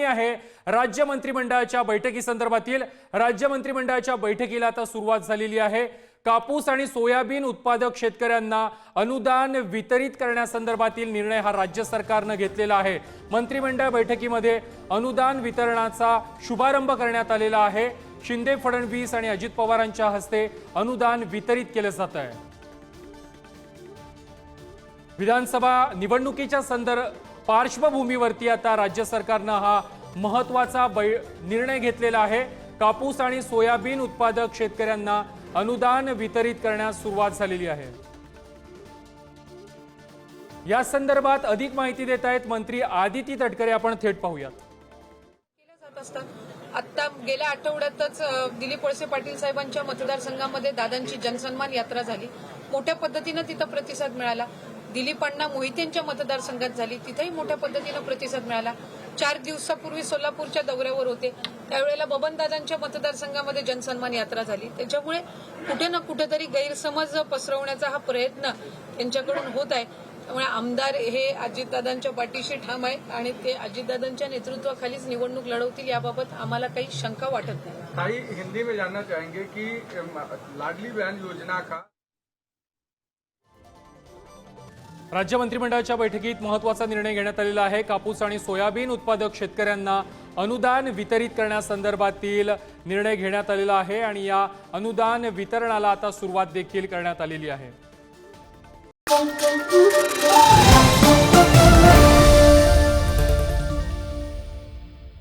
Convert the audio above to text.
बातमी आहे. राज्य मंत्रिमंडळाच्या बैठकीसंदर्भातील राज्य मंत्रिमंडळाच्या बैठकीला आता सुरुवात झालेली आहे. कापूस आणि सोयाबीन उत्पादक शेतकऱ्यांना अनुदान वितरित करण्यासंदर्भातील निर्णय हा राज्य सरकारनं घेतलेला आहे. मंत्रिमंडळ बैठकीमध्ये अनुदान वितरणाचा शुभारंभ करण्यात आलेला आहे. शिंदे फडणवीस आणि अजित पवारांच्या हस्ते अनुदान वितरित केलं जात आहे. विधानसभा निवडणुकीच्या संदर्भ पार्श्वभूमीवरती आता राज्य सरकारनं हा महत्त्वाचा बै निर्णय घेतलेला आहे. कापूस आणि सोयाबीन उत्पादक शेतकऱ्यांना अनुदान वितरित करण्यास सुरुवात झालेली आहे. या संदर्भात अधिक माहिती देत आहेत मंत्री आदिती तटकरे. आपण थेट पाहूयात. आता गेल्या आठवड्यातच दिलीप वळसे पाटील साहेबांच्या मतदारसंघामध्ये दादांची जनसन्मान यात्रा झाली. मोठ्या पद्धतीनं तिथं प्रतिसाद मिळाला. दिलीप अण्णा मोहितेंच्या मतदारसंघात झाली. तिथेही मोठ्या पद्धतीनं प्रतिसाद मिळाला. चार दिवसापूर्वी सोलापूरच्या दौऱ्यावर होते. त्यावेळेला बबनदादांच्या मतदारसंघामध्ये जनसन्मान यात्रा झाली. त्याच्यामुळे कुठे ना कुठेतरी गैरसमज पसरवण्याचा हा प्रयत्न त्यांच्याकडून होत आहे. त्यामुळे आमदार हे अजितदादांच्या पाठीशी ठाम आहे आणि ते अजितदादांच्या नेतृत्वाखालीच निवडणूक लढवतील याबाबत आम्हाला काही शंका वाटत नाही. काही हिंदी में जानना चाहेंगे की लाडली बहन योजना का राज्य मंत्रिमंडळाच्या बैठकीत महत्त्वाचा निर्णय घेण्यात आलेला आहे. कापूस आणि सोयाबीन उत्पादक शेतकऱ्यांना अनुदान वितरित करण्यासंदर्भातील निर्णय घेण्यात आलेला आहे आणि या अनुदान वितरणाला आता सुरुवात देखील करण्यात आलेली आहे.